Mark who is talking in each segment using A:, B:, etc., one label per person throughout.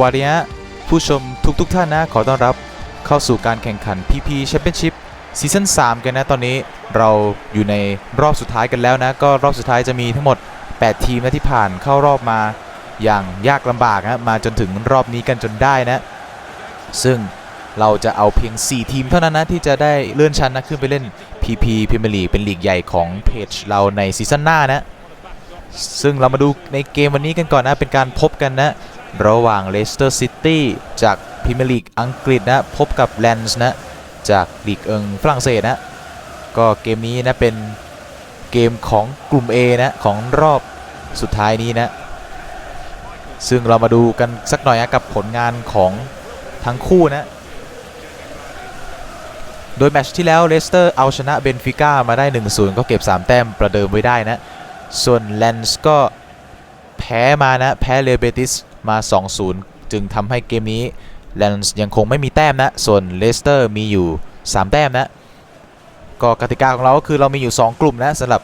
A: วัสดีฮะผู้ชมทุกๆทท่านนะขอต้อนรับเข้าสู่การแข่งขัน PP Championship ซีซั่น3กันนะตอนนี้เราอยู่ในรอบสุดท้ายกันแล้วนะ ก็รอบสุดท้ายจะมีทั้งหมด 8 ทีมนะที่ผ่านเข้ารอบมาอย่างยากลำบากนะมาจนถึงรอบนี้กันจนได้นะ ซึ่งเราจะเอาเพียง 4 ทีมเท่านั้นนะที่จะได้เลื่อนชั้นนะขึ้นไปเล่น PP Premier League เป็นลีกใหญ่ของเพจเราในซีซั่นหน้านะซึ่งเรามาดูในเกมวันนี้กันก่อนนะเป็นการพบกันนะ ระหว่างเลสเตอร์ซิตี้จากพรีเมียร์ลีกอังกฤษนะพบกับแลนส์นะจากลีกเอิงฝรั่งเศสนะก็เกมนี้นะเป็นเกมของกลุ่ม A นะของรอบสุดท้ายนี้นะซึ่งเรามาดูกันสักหน่อยนะกับผลงานของทั้งคู่นะโดยแมตช์ที่แล้วเลสเตอร์เอาชนะเบนฟิก้ามาได้ 1-0 ก็เก็บ 3 แต้มประเดิมไว้ได้นะ ส่วนแลนส์ก็แพ้มานะ แพ้เรเบติส มา 2-0 จึงทำให้เกมนี้แลนส์ยังคงไม่มีแต้มนะ ส่วนเลสเตอร์มีอยู่ 3 แต้มนะ ก็กติกาของเราก็คือเรามีอยู่ 2 กลุ่มนะสำหรับ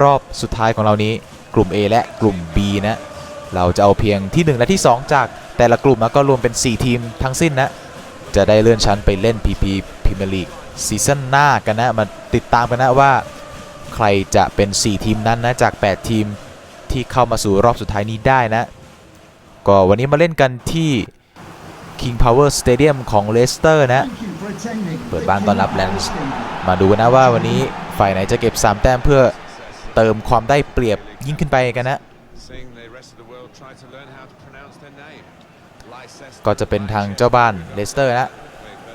A: รอบสุดท้ายของเรานี้ กลุ่ม A และกลุ่ม B นะ เราจะเอาเพียงที่ 1 และที่ 2 จากแต่ละกลุ่มนะก็รวมเป็น 4 ทีมทั้งสิ้นนะ จะได้เลื่อนชั้นไปเล่น PP Premier League ซีซั่นหน้ากันนะ มาติดตามกันนะว่าใครจะเป็น 4 ทีมนั้นนะจาก 8 ทีมที่เข้ามาสู่รอบสุดท้ายนี้ได้นะ ก็วันนี้มาเล่นกันที่ King Power Stadium ของเลสเตอร์นะ
B: เปิดบ้านต้อนรับแลนส์
A: มาดูกันนะว่าวันนี้ฝ่ายไหนจะเก็บ 3 แต้มเพื่อเติมความได้เปรียบยิ่งขึ้นไปกันนะ
C: Seeing the rest of the world try to learn how to pronounce their name. Leicester
A: ก็จะเป็นทางเจ้าบ้านเลสเตอร์นะ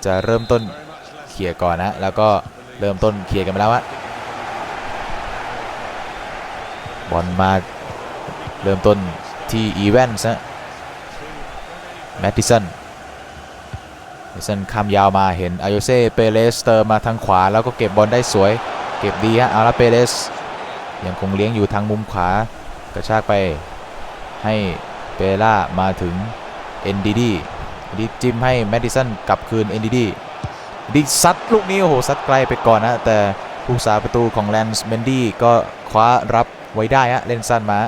A: จะเริ่มต้น
C: very much less
A: เคลียร์ก่อนนะ แล้วก็เริ่มต้นเคลียร์กันมาแล้วอะบอลมาเริ่มต้นที่อีเวนส์นะ แมตติสันแมตติสันข้ามยาวมาเห็นอายโยเซ่เปเรสเติมมาทางขวาแล้วก็เก็บบอลได้สวย เก็บดีฮะอาละเปเรสยังคงเลี้ยงอยู่ทางมุมขวากระชากไปให้เปล่ามาถึงเอ็นดีดีดีจิ้มให้แมดดิสันกลับคืนเอ็นดีดีดิซัดลูกนี้โอ้โหซัดไกลไปก่อนนะแต่ผู้สาประตูของแลนส์เมนดี้ก็คว้ารับไว้ได้ฮะเล่นสั้นมา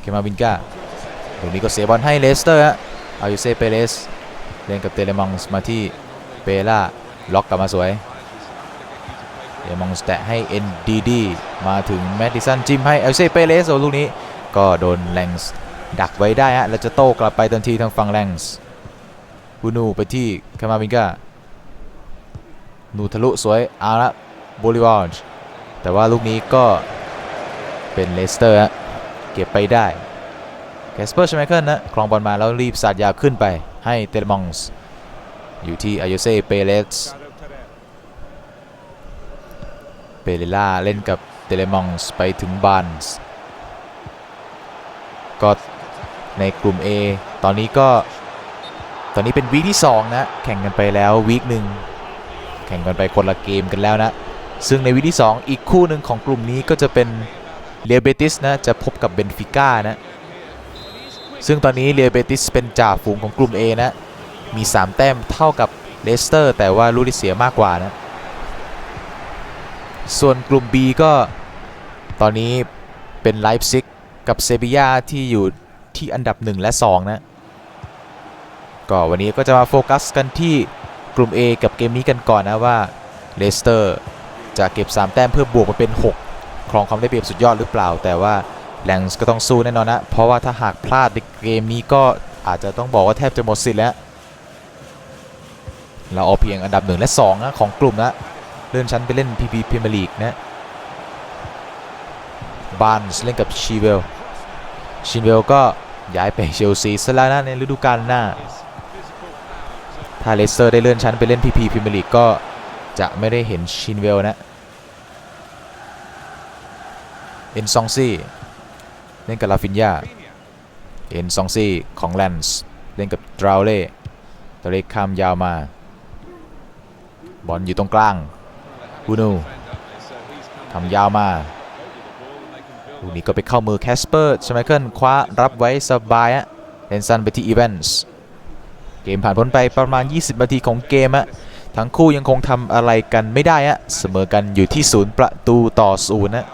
A: เค มาวินกาลูกนี้ก็เสียบอลให้เลสเตอร์ฮะอายุเซเปเรสเล่นกับเตเลมองส์มาที่เปล่าล็อกกลับมาสวยเตเลมองส์แตะให้เอ็นดีดีมาถึงแมดดิสันจิ้มให้เอายุเซเปเรสโอ้ลูกนี้ ก็โดนแลนส์ดักไว้ได้ฮะแล้วจะโต้กลับไปทันทีทางฝั่งแรงส์บูนูไปที่คามาวินกานูทะลุสวยอาละโบลิวาร์แต่ว่าลูกนี้ก็เป็นเลสเตอร์ฮะ เก็บไปได้แคสเปอร์ชไมเคิลนะครองบอลมาแล้วรีบสาดยาวขึ้นไปให้เตเลมองส์อยู่ที่อายเซ่เปเรสเปเรล่าเล่นกับเตเลมองส์ไปถึงบานส์ก็ในกลุ่ม A ตอนนี้ก็ตอนนี้เป็นวีคที่ 2 นะ แข่งกันไปแล้ววีคหนึ่งแข่งกันไปคนละเกมกันแล้วนะ ซึ่งในวีคที่ 2 อีกคู่หนึ่งของกลุ่มนี้ก็จะเป็น เรียเบติสนะจะพบกับเบนฟิก้านะ ซึ่งตอนนี้เรียเบติสเป็นจ่าฝูงของกลุ่ม A นะ มี 3 แต้มเท่ากับเลสเตอร์ แต่ว่าลูกที่เสียมากกว่านะ ส่วนกลุ่ม B ก็ตอนนี้เป็นไลฟ์ซิกกับเซบียาที่อยู่ที่อันดับ 1 และ 2 นะ ก็วันนี้ก็จะมาโฟกัสกันที่กลุ่ม A กับเกมนี้กันก่อนนะว่าเลสเตอร์จะเก็บ 3 แต้มเพื่อบวกมาเป็น 6 ครองความได้เปรียบสุดยอดหรือเปล่า แต่ว่าแลนส์ก็ต้องสู้แน่นอนนะ เพราะว่าถ้าหากพลาดในเกมนี้ก็อาจจะต้องบอกว่าแทบจะหมดสิทธิ์แล้ว เราเอาเพียงอันดับ 1 และ2นะของกลุ่มนะเลื่อนชั้นไปเล่น PP Premier League นะบานส์เล่นกับชีเวลชินเวลก็ย้ายไปเชลซีซะแล้วนะในฤดูกาลหน้า ถ้าเลสเตอร์ได้เลื่อนชั้นไปเล่นพีพีพรีเมียร์ลีกก็จะไม่ได้เห็นชินเวลนะ เอ็นซองซี่เล่นกับลาฟินยาเอ็นซองซี่ของแลนส์เล่นกับดราวเล่ตัวเล็กข้ามยาวมาบอลอยู่ตรงกลางบูนูทำยาวมาลูกนี้ก็ไปเข้ามือแคสเปอร์ชไมเคิลคว้ารับไว้สบายอะเลนซันไปที่อีเวนส์เกมผ่านพ้นไปประมาณ 20 นาทีของเกมอะทั้งคู่ยังคงทำอะไรกันไม่ได้อะเสมอกันอยู่ที่ศูนย์ประตูต่อศูนย์นะ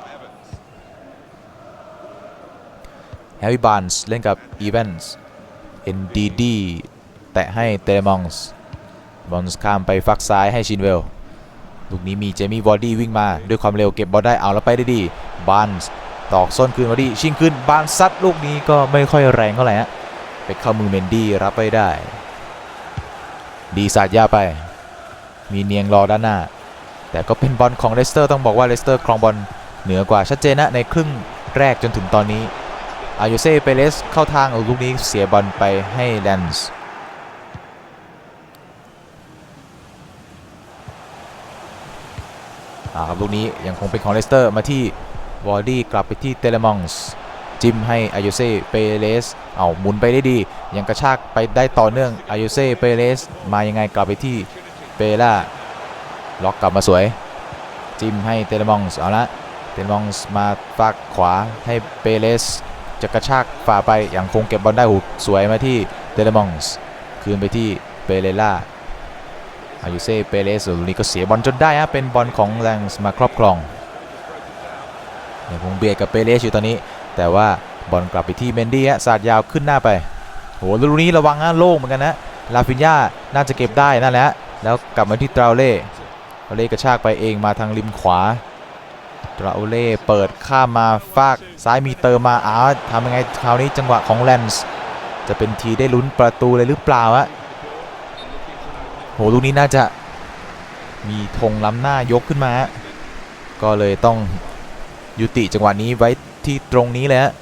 A: แฮร์รี่บาร์นส์เล่นกับอีเวนส์เอ็นดีดีแตะให้เตเลมองส์บอลส์ข้ามไปฝักซ้ายให้ชินเวลลูกนี้มีเจมี่วอร์ดี้วิ่งมาด้วยความเร็วเก็บบอลได้เอาแล้วไปได้ดีบาร์นส์ตอกส้นคืนวอร์ดี้ชิงขึ้นบาร์นส์ซัดลูกนี้ก็ไม่ค่อยแรงเท่าไหร่ฮะไปเข้ามือเมนดี้รับไปได้ ดีสาดยาไป มีเนียงรอด้านหน้า แต่ก็เป็นบอลของเลสเตอร์ต้องบอกว่าเลสเตอร์ครองบอลเหนือกว่าชัดเจนนะในครึ่งแรกจนถึงตอนนี้ อายุเซ่เปเรสเข้าทางเอาลูกนี้เสียบอลไปให้แลนส์อ่าครับลูกนี้ยังคงเป็นของเลสเตอร์มาที่วอร์ดี้กลับไปที่เตเลมองส์จิ้มให้อายุเซ่เปเรสเอาหมุนไปได้ดี ยังกระชากไปได้ต่อเนื่องอายุเซ่เปเรสมายังไงกลับไปที่เปล่าล็อกกลับมาสวย จิ้มให้เตเลมองส์เอาละเตเลมองส์มาฝากขวาให้เปเรส จะกระชากฝ่าไปอยังคงเก็บบอลได้หูสวยมาที่เตเลมองส์คืนไปที่เปเรล่าอายุเซ่เปเรสลูนี้ก็เสียบอลจนได้ฮะเป็นบอลของแลงส์มาครอบครองยังคงเบียดกับเปเรสอยู่ตอนนี้ แต่ว่าบอลกลับไปที่เมนดี้ฮะสาดยาวขึ้นหน้าไปโหลูนี้ระวังนะโล่งเหมือนกันนะลาฟินยาน่าจะเก็บได้นั่นแหละแล้วกลับมาที่ตราเล่ตราเล่กระชากไปเองมาทางริมขวา ราเล่เปิดข้ามมาฟากซ้ายมีเติมมาอ้าวทำยังไงคราวนี้จังหวะของแลนส์จะเป็นทีได้ลุ้นประตูเลยหรือเปล่าฮะโหลูกนี้น่าจะมีธงล้ำหน้ายกขึ้นมาฮะก็เลยต้องยุติจังหวะนี้ไว้ที่ตรงนี้เลยฮะ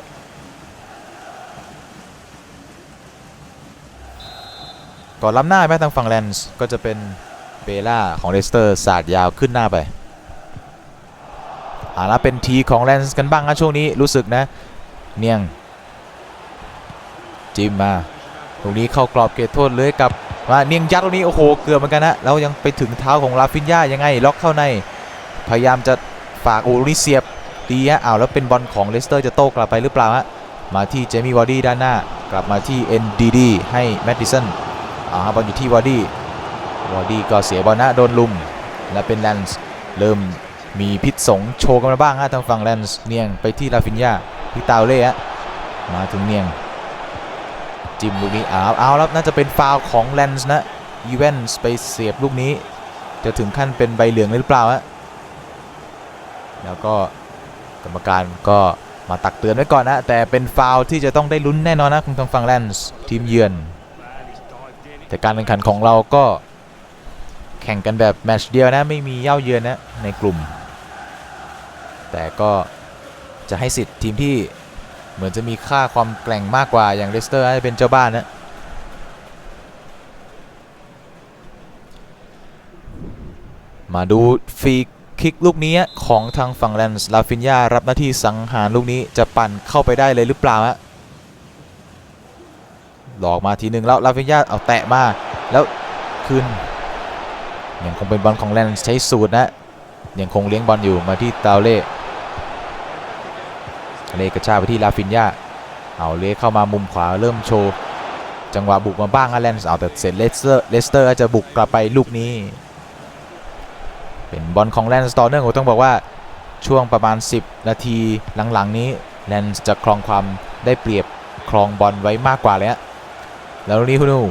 A: ก่อนล้ำหน้าแม้ทางฝั่งแลนส์ก็จะเป็นเบล่าของเลสเตอร์สาดยาวขึ้นหน้าไป อ่าแล้วเป็นทีของแลนส์กันบ้างนะช่วงนี้รู้สึกนะ เนียงจิมมาตรงนี้เข้ากรอบเขตโทษเลยกับมาเนียงยัดตรงนี้โอ้โหเกือบเหมือนกันนะแล้วยังไปถึงเท้าของลาฟินยายังไงล็อกเข้าใน พยายามจะฝากโอ้รีเสียบดีฮะอ้าวแล้วเป็นบอลของเลสเตอร์จะโต้กลับไปหรือเปล่าฮะมาที่เจมี่วอร์ดี้ด้านหน้ากลับมาที่ NDD ให้แมตติสันอ่าบอลอยู่ที่วอร์ดี้วอร์ดี้ก็เสียบอลนะโดนลุมและเป็นแลนส์เริ่ม มีพิษสงโชว์กันมาบ้างฮะทางฝั่งแลนส์เนียงไปที่ลาฟินยาที่ตาวเล่ฮะมาถึงเนียง จิมลูกนี้เอาเอาแล้วน่าจะเป็นฟาวของแลนส์นะอีเวนส์ไปเสียบลูกนี้ จะถึงขั้นเป็นใบเหลืองหรือเปล่าฮะแล้วก็กรรมการก็มาตักเตือนไว้ก่อนนะ แต่เป็นฟาวที่จะต้องได้ลุ้นแน่นอนนะของทางฝั่งแลนส์ทีมเยือน แต่การแข่งขันของเราก็แข่งกันแบบแมตช์เดียวนะ ไม่มีเย่าเยือนนะในกลุ่ม แต่ก็จะให้สิทธิ์ทีมที่เหมือนจะมีค่าความแกร่งมากกว่าอย่างเลสเตอร์ให้เป็นเจ้าบ้านนะมาดูฟรีคิกลูกนี้ของทางฝั่งแลนส์ลาฟินยารับหน้าที่สังหารลูกนี้จะปั่นเข้าไปได้เลยหรือเปล่าฮะหลอกมาทีหนึ่งแล้วลาฟินยาเอาแตะมาแล้วคืนยังคงเป็นบอลของแลนส์ใช้สูตรนะยังคงเลี้ยงบอลอยู่มาที่ตาเล่ เล่กระชากไปที่ลาฟินยาเอาเล่เข้ามามุมขวาเริ่มโชว์ จังหวะบุกมาบ้างอะแลนส์เอาแต่เสร็จเลสเตอร์เลสเตอร์จะบุกกลับไปลูกนี้ เป็นบอลของแลนส์ต่อเนื่องผมต้องบอกว่าช่วงประมาณ 10 นาทีหลังๆนี้แลนส์จะครองความได้เปรียบครองบอลไว้มากกว่าเลยฮะแล้วลูนี้คุณดู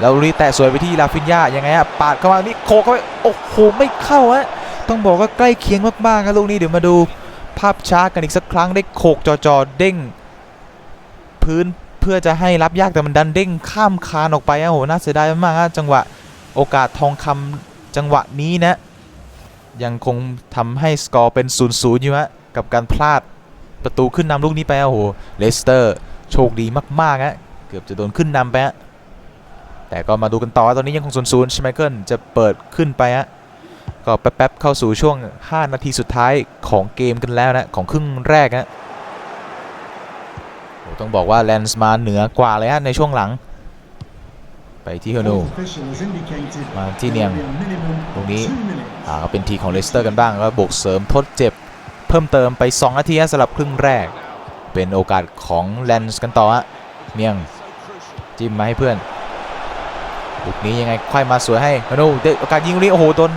A: แล้วลูนี่แตะสวยไปที่ลาฟินยายังไงฮะปาดเข้ามานี่โคเข้าไปโอ้โหไม่เข้าฮะต้องบอกว่าใกล้เคียงมากๆครับลูกนี้เดี๋ยวมาดู ภาพช้ากันอีกสักครั้งได้โขกจอๆเด้ง พื้นเพื่อจะให้รับยากแต่มันดันเด้งข้ามคานออกไปฮะโอ้โหน่าเสียดายมากๆจังหวะโอกาสทองคำจังหวะนี้นะ ยังคงทำให้สกอร์เป็น0-0อยู่ฮะกับการพลาดประตูขึ้นนำลูกนี้ไปฮะโอ้โหเลสเตอร์โชคดีมากๆฮะเกือบจะโดนขึ้นนำไปฮะแต่ก็มาดูกันต่อตอนนี้ยังคงศูนย์ศูนย์ชไมเคิลจะเปิดขึ้นไปฮะ ก็แป๊บๆเข้าสู่ช่วง 5 นาทีสุดท้ายของเกมกันแล้วนะ ของครึ่งแรกฮะต้องบอกว่าแลนส์มาเหนือกว่าเลยฮะในช่วงหลัง ไปที่เฮนูมาที่เนียงตรงนี้อ่าก็เป็นทีของเลสเตอร์กันบ้างแล้วบวกเสริมทดเจ็บ เพิ่มเติมไป 2 นาทีฮะสำหรับครึ่งแรก เป็นโอกาสของแลนส์กันต่อฮะเนียงจิ้มมาให้เพื่อนลูกนี้ยังไงควายมาสวยให้มาดูได้โอกาสยิงลูกนี้โอ้โหโดน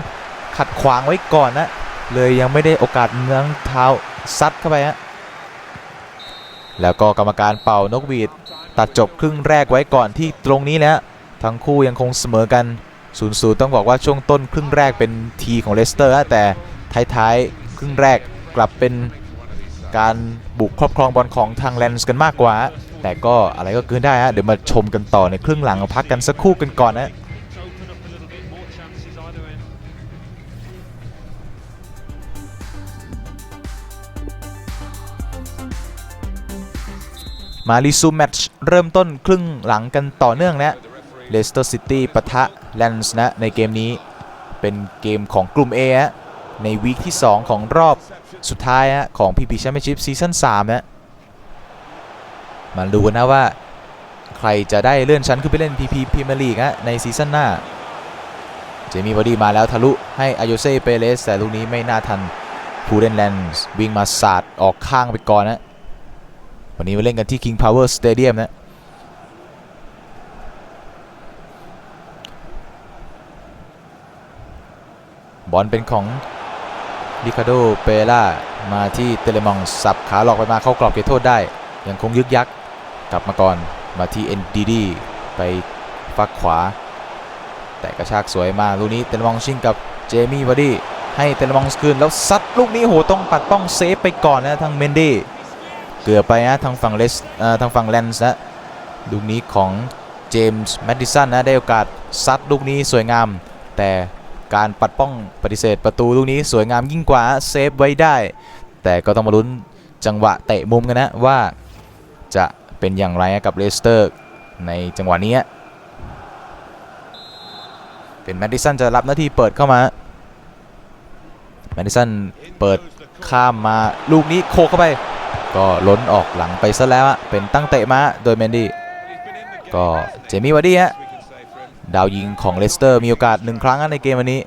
A: ขัดขวางไว้ก่อนนะ เลยยังไม่ได้โอกาสเนื้องเท้าซัดเข้าไปฮะแล้วก็กรรมการเป่านกหวีดตัดจบครึ่งแรกไว้ก่อนที่ตรงนี้แล้วทั้งคู่ยังคงเสมอกัน0ูนย์ต้องบอกว่าช่วงต้นครึ่งแรกเป็นทีของเลสเตอร์แต่ท้ายๆครึ่งแรกกลับเป็นการบุกครอบครองบอลของทางแลนส์กันมากกว่า แต่ก็อะไรก็เกินได้ฮะเดี๋ยวมาชมกันต่อในครึ่งหลังพักกันสักครู่กันก่อนนะ มารีซูแมตช์เริ่มต้นครึ่งหลังกันต่อเนื่องนะเลสเตอร์ซิตี้ปะทะแลนส์นะในเกมนี้เป็นเกมของกลุ่ม A ฮะในวีคที่ 2 ของรอบสุดท้ายฮะของ PP Championship ซีซั่น3นะมาดูกันนะว่า ใครจะได้เลื่อนชั้นขึ้นไปเล่น PP Premier League ฮะในซีซั่นหน้า เจมี่บอดี้มาแล้วทะลุให้อายเซ่เปเรสแต่ลูกนี้ไม่น่าทันผู้เล่นแลนส์วิ่งมาสาดออกข้างไปก่อนนะ วันนี้มาเล่นกันที่ King Power Stadium นะ บอลเป็นของริคาโดเปล่ามาที่เตเลมองสับขาหลอกไปมาเข้ากรอบเขตโทษได้ ยังคงยึกยักกลับมาก่อนมาที่ NDD ไปฟักขวา แต่กระชากสวยมากลูกนี้เตเลมองชิงกับเจมี่วาดี้ให้เตเลมองคืนแล้วซัดลูกนี้โหต้องปัดป้องเซฟไปก่อนนะทางเมนดี้ เกือบไปนะทางฝั่งเลสทางฝั่งแลนส์นะลูกนี้ของเจมส์แมดดิสันนะได้โอกาสซัดลูกนี้สวยงาม แต่การปัดป้องปฏิเสธประตูลูกนี้สวยงามยิ่งกว่าเซฟไว้ได้ แต่ก็ต้องมาลุ้นจังหวะเตะมุมกันนะว่าจะเป็นอย่างไรกับเลสเตอร์ในจังหวะนี้ เป็นแมดดิสันจะรับหน้าที่เปิดเข้ามาแมดดิสันเปิดข้ามมาลูกนี้โคเข้าไป ก็ล้นออกหลังไปซะแล้วเป็นตั้งเตะมาโดยเมนดี้ก็เจมี่วาร์ดี้ฮะดาวยิงของเลสเตอร์มีโอกาสหนึ่งครั้งในเกมวันนี้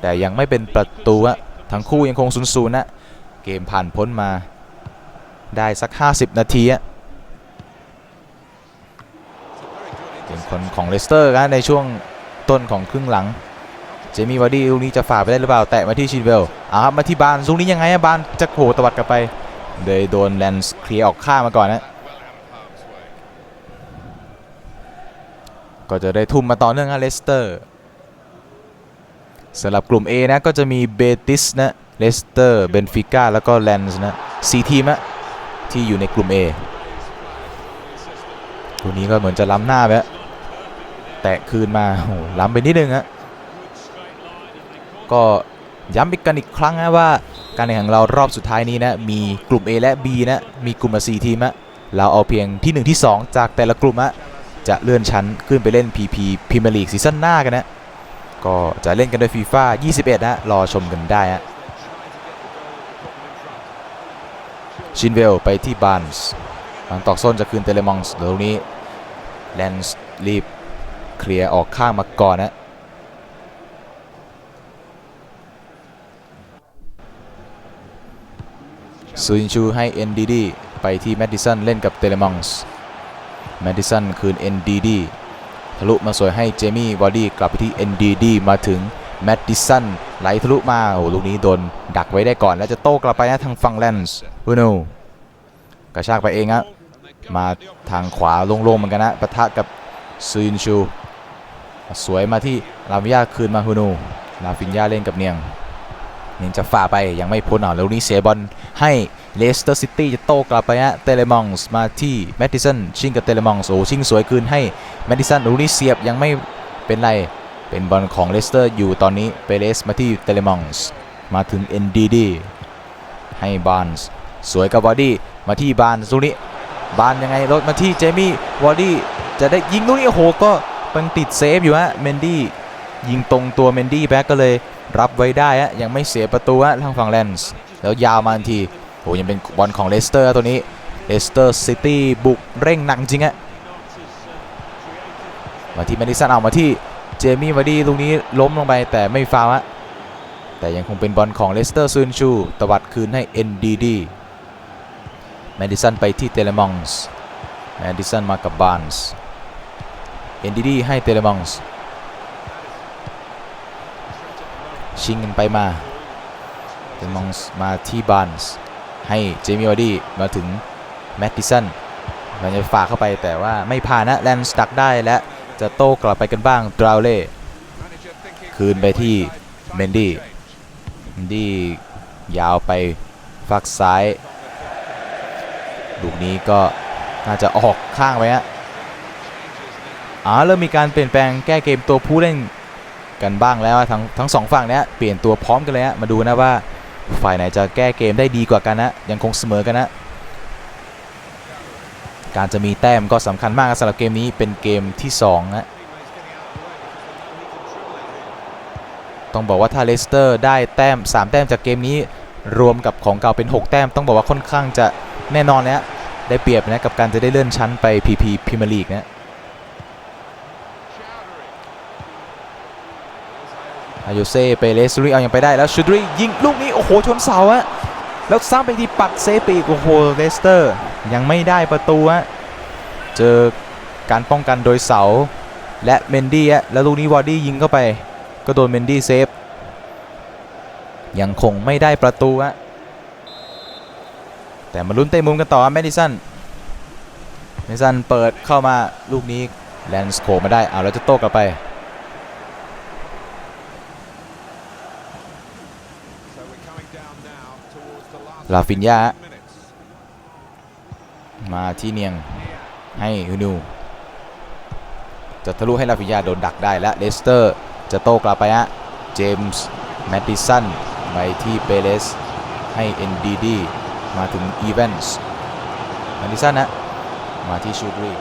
A: แต่ยังไม่เป็นประตูอะทั้งคู่ยังคงศูนย์ศูนย์นะเกมผ่านพ้นมาได้สัก 50 นาทีอะเป็นคนของเลสเตอร์นะในช่วงต้นของครึ่งหลัง เจมี่วาร์ดี้ลูกนี้จะฝ่าไปได้หรือเปล่า แตะมาที่ชินเวลอ่าครับมาที่บานลูกนี้ยังไงอะบานจะโผล่ตวัดกลับไป เลยโดนแลนส์เคลียร์ออกข้างมาก่อนนะก็จะได้ทุ่มมาต่อเนื่องนะเลสเตอร์สำหรับกลุ่ม A นะก็จะมีเบติสนะเลสเตอร์เบนฟิก้าแล้วก็แลนส์นะสี่ทีมอะที่อยู่ในกลุ่ม A ตัวนี้ก็เหมือนจะล้ำหน้าไปแล้วแตะคืนมาโอ้โหล้ำไปนิดนึงฮะก็ย้ำอีกกันอีกครั้งนะว่า การแข่งขันของเรารอบสุดท้ายนี้นะมีกลุ่ม A และ B นะมีกลุ่มละ4ทีมอะเราเอาเพียงที่ 1 ที่ 2 จากแต่ละกลุ่มอะจะเลื่อนชั้นขึ้นไปเล่น PP Premier League ซีซั่นหน้ากันนะก็จะเล่นกันด้วย FIFA 21 นะรอชมกันได้ฮะชินเวลไปที่บานส์หลังตอกส้นจะคืนเตเลมองส์เดี๋ยวตรงนี้แลนส์รีบเคลียร์ออกข้างมาก่อนนะ ซูอินชูให้ NDD ไปที่แมดดิสันเล่นกับเตเลมองส์แมดดิสันคืน NDD ทะลุมาสวยให้เจมี่วอดี้กลับไปที่ NDD มาถึงแมดดิสันไหลทะลุมาโอ้ลูกนี้โดนดักไว้ได้ก่อน แล้วจะโต้กลับไปนะทางฝั่งแลนส์บูโนกระชากไปเองฮะมาทางขวาโล่งๆเหมือนกันนะปะทะกับซูอินชู สวยมาที่ลาวิยาคืนมาฮูนูลาฟินยาเล่นกับเนียง ยงจะฝ่าไปยังไม่พ้นอะแล้วลูกนี้เสียบอลให้เลสเตอร์ซิตี้จะโต้กลับไปฮะเตเลมองส์มาที่แมดดิสันชิงกับเตเลมองส์โอ้ชิงสวยคืนให้แมดดิสันลูกนี้เสียบยังไม่เป็นไรเป็นบอลของเลสเตอร์อยู่ตอนนี้เปเรสมาที่เตเลมองส์มาถึง NDD ให้บานส์สวยกับบอดี้มาที่บานส์ลูนี้บานยังไงรถมาที่เจมี่วอดี้จะได้ยิงลูกนี้โอ้โหก็เป็นติดเซฟอยู่ฮะเมนดี้ยิงตรงตัวเมนดี้แบ็กก็เลย รับไว้ได้ฮะยังไม่เสียประตูฮะทางฝั่งแลนส์แล้วยาวมาทันทีโอ้ยังเป็นบอลของเลสเตอร์ตัวนี้เลสเตอร์ซิตี้บุกเร่งหนักจริงอะมาที่แมดิสันเอามาที่เจมี่วาดี้ลูกนี้ล้มลงไปแต่ไม่ฟาวฮะแต่ยังคงเป็นบอลของเลสเตอร์ซูนชูตวัดคืนให้ NDD แมดิสันไปที่เตเลมองส์แมดิสันมากับบานส์ NDD ให้เตเลมองส์ ชิงกันไปมาเดนมองมาที่บานส์ให้เจมี่วาร์ดี้มาถึงแมตติสันมันจะฝากเข้าไปแต่ว่าไม่ผ่านนะแลนส์ดักได้และจะโต้กลับไปกันบ้างดราวเล่คืนไปที่เมนดี้เมนดี้ยาวไปฝักซ้ายลูกนี้ก็น่าจะออกข้างไปฮะอ่าเริ่มมีการเปลี่ยนแปลงแก้เกมตัวผู้เล่น กันบ้างแล้วทั้งทั้งสองฝั่งเนี้ยเปลี่ยนตัวพร้อมกันเลยฮะมาดูนะว่าฝ่ายไหนจะแก้เกมได้ดีกว่ากันนะยังคงเสมอกันนะการจะมีแต้มก็สำคัญมากสำหรับเกมนี้เป็นเกมที่2นะต้องบอกว่าถ้าเลสเตอร์ได้แต้ม 3 แต้มจากเกมนี้รวมกับของเก่าเป็น 6 แต้ม ต้องบอกว่าค่อนข้างจะแน่นอนนะได้เปรียบนะกับการจะได้เลื่อนชั้นไป PP พรีเมียร์ลีกนะ อายุเซ่เปเรสซูริเอายังไปได้แล้วชูดรียิงลูกนี้โอ้โหชนเสาอะแล้วสร้างไปที่ปัดเซฟไปอีกโอ้โหเลสเตอร์ ยังไม่ได้ประตูอะเจอการป้องกันโดยเสาและเมนดี้อะแล้วลูกนี้วอร์ดี้ยิงเข้าไป ก็โดนเมนดี้เซฟยังคงไม่ได้ประตูอะแต่มาลุ้นเตะมุมกันต่อแมดิสันแมดิสันเปิดเข้ามาลูกนี้แลนส์โขมาได้เอาแล้วจะโต้กลับไป ลาฟินยามาที่เนียงให้ฮูนูจะทะลุให้ลาฟินยาโดนดักได้และเลสเตอร์จะโต้กลับไปฮะเจมส์แมดดิสันไปที่เปเรสให้ NDD มาถึงอีเวนส์แมดดิสันนะมาที่ชูดรี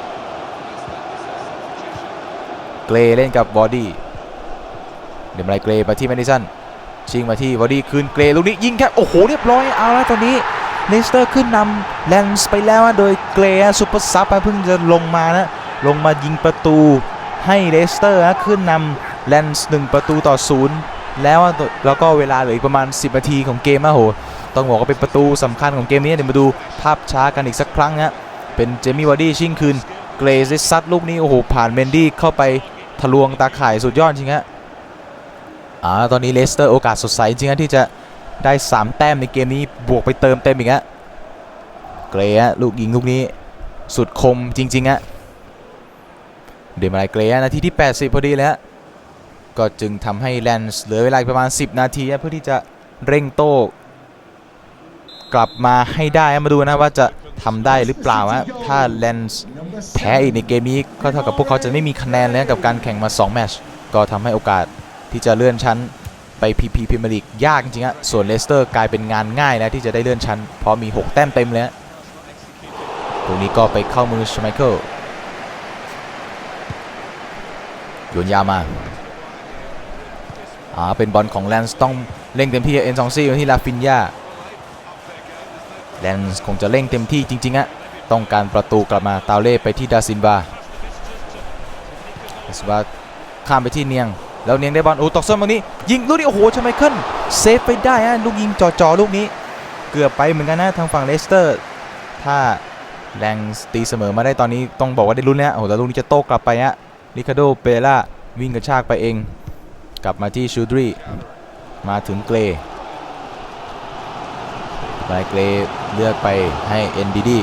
A: เกรเล่นกับบอดี้เดมไรเกรมาที่แมดดิสัน ชิงมาที่บอดี้คืนเกรลูกนี้ยิงแค่โอ้โหเรียบร้อยเอาแล้วตอนนี้เลสเตอร์ขึ้นนำแลนส์ไปแล้วโดยเกรย์ซูเปอร์ซับเพิ่งจะลงมานะลงมายิงประตูให้เลสเตอร์ฮะขึ้นนำแลนส์หนึ่งประตูต่อศูนย์แล้วแล้วก็เวลาเหลืออีกประมาณ 10 นาทีของเกมอะโหต้องบอกว่าเป็นประตูสำคัญของเกมนี้เดี๋ยวมาดูภาพช้ากันอีกสักครั้งนะเป็นเจมี่วาร์ดี้ชิงคืนเกรย์ได้ซัดลูกนี้โอ้โหผ่านเมนดี้เข้าไปทะลวงตาข่ายสุดยอดจริงฮะ อ่าตอนนี้เลสเตอร์โอกาสสดใสจริงฮะที่จะได้ 3 แต้มในเกมนี้บวกไปเติมเต็มอีกฮะเกรย์ฮะลูกยิงลูกนี้สุดคมจริงๆฮะเดมายเกรย์ฮะนาทีที่ 80 พอดีเลยฮะก็จึงทำให้แลนส์เหลือเวลาประมาณ 10 นาทีเพื่อที่จะเร่งโต้กลับมาให้ได้มาดูนะว่าจะทำได้หรือเปล่าฮะถ้าแลนส์แพ้อีกในเกมนี้ก็เท่ากับพวกเขาจะไม่มีคะแนนเลยนะกับการแข่งมา 2 แมตช์ก็ทำให้โอกาส ที่จะเลื่อนชั้นไป PP พรีเมียร์ลีกยากจริงๆฮะส่วนเลสเตอร์กลายเป็นงานง่ายนะที่จะได้เลื่อนชั้น เพราะมี 6 แต้มเต็มเลยฮะตรงนี้ก็ไปเข้ามือชไมเคิลโยนยามาอ่าเป็นบอลของแลนส์ต้องเร่งเต็มที่เอ็นซองซี่ที่ลาฟินยาแลนส์คงจะเร่งเต็มที่จริงๆอะต้องการประตูกลับมาตาวเล่ไปที่ดาซินบาดาซินบาข้ามไปที่เนียง แล้วเนียงได้บอลโอ้ตอกส้นตรงนี้ ยิงลูกนี้โอ้โหชไมเคิลเซฟไปได้ฮะลูกยิงจ่อๆลูกนี้ เกือบไปเหมือนกันนะทางฝั่งเลสเตอร์ ถ้าแรงตีเสมอมาได้ตอนนี้ต้องบอกว่าได้ลุ้นแล้วโอ้โหแล้วลูกนี้จะโต้กลับไปฮะริคาโดเปล่าวิ่งกระชากไปเอง กลับมาที่ชูดรีมาถึงเกรไลเกรเลือกไปให้เอ็นดีดี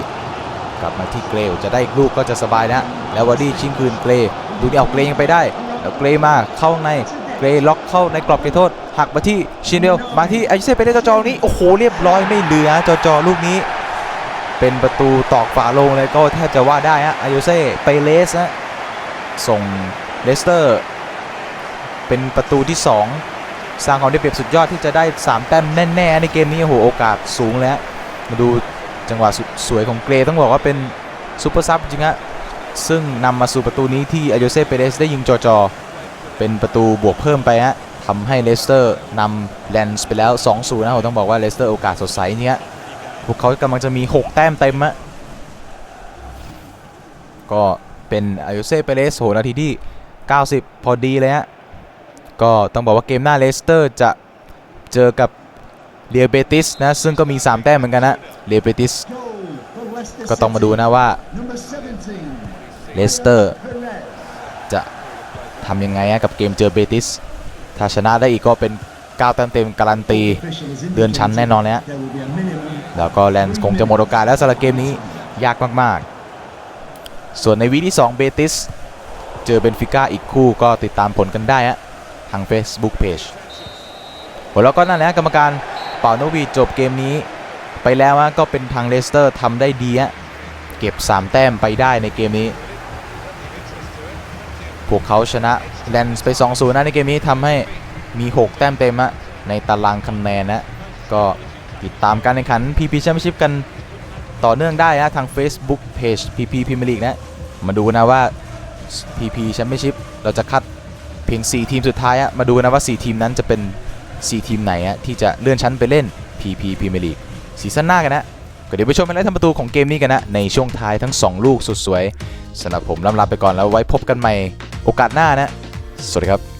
A: กลับมาที่เกรจะได้ลูกก็จะสบายนะ แล้ววอร์ดี้ชิงคืนเกรดูนี่เอาเกรยังไปได้ แล้วเกรมาเข้าในเกรล็อกเข้าในกรอบเขตโทษ หักมาที่ชินเดลมาที่อายุเซ่ไปได้จอจอนี้โอ้โหเรียบร้อยไม่เหลือจอจอลูกนี้ เป็นประตูตอกฝาโลงเลยก็แทบจะว่าได้ฮะอายุเซ่ไปเลสนะส่งเลสเตอร์ เป็นประตูที่ 2 สร้างความได้เปรียบสุดยอดที่จะได้ 3 แต้มแน่ ๆ ในเกมนี้โอ้โหโอกาสสูงแล้ว มาดูจังหวะสสวยของเกรต้องบอกว่าเป็นซูเปอร์ซับจริงฮะ ซึ่งนำมาสู่ประตูนี้ที่อายุเซ่เปเรสได้ยิงจอจอเป็นประตูบวกเพิ่มไปฮะทำให้เลสเตอร์นำแลนส์ไปแล้ว 2-0 นะผมต้องบอกว่าเลสเตอร์โอกาสสดใสเนี้ยพวกเขากำลังจะมี 6 แต้มเต็มอะก็เป็นอายุเซ่เปเรสโหนาทีที่ 90 พอดีเลยฮะ ก็ต้องบอกว่าเกมหน้าเลสเตอร์จะเจอกับเรียเบติสนะ ซึ่งก็มี 3 แต้มเหมือนกันนะเรียเบติสก็ต้องมาดูนะว่า เลสเตอร์จะทำยังไงกับเกมเจอเบติสถ้าชนะได้อีกก็เป็น9แต้มเต็มการันตีเดือนชั้นแน่นอนเลยฮะแล้วก็แลนส์คงจะหมดโอกาสแล้วสำหรับเกมนี้ยากมากๆ ส่วนในวีที่2เบติสเจอเบนฟิก้าอีกคู่ก็ติดตามผลกันได้ฮะทาง Facebook Page แล้วก็นั่นแหละกรรมการเป่านวีจบเกมนี้ไปแล้วก็เป็นทางเลสเตอร์ทำได้ดีฮะเก็บ 3 แต้มไปได้ในเกมนี้ วกเขาชนะแลนส์ไป 2-0นะในเกมนี้ทำให้มี 6 แต้มเต็มฮะในตารางคะแนนนะก็ติดตามการแข่งขัน PP Championship กันต่อเนื่องได้นะทาง Facebook Page PP Premier League นะมาดูนะว่า PP Championship เราจะคัดเพียง 4 ทีมสุดท้ายอะมาดูนะว่า 4 ทีมนั้นจะเป็น 4 ทีมไหนอะที่จะเลื่อนชั้นไปเล่น PP Premier League ซีซั่นหน้ากันนะก็เดี๋ยวไปชมไฮไลท์ทำประตูของเกมนี้กันนะในช่วงท้ายทั้ง 2 ลูกสุดสวยสำหรับผมล่ำลาไปก่อนแล้วไว้พบกันใหม่ โอกาสหน้านะ สวัสดีครับ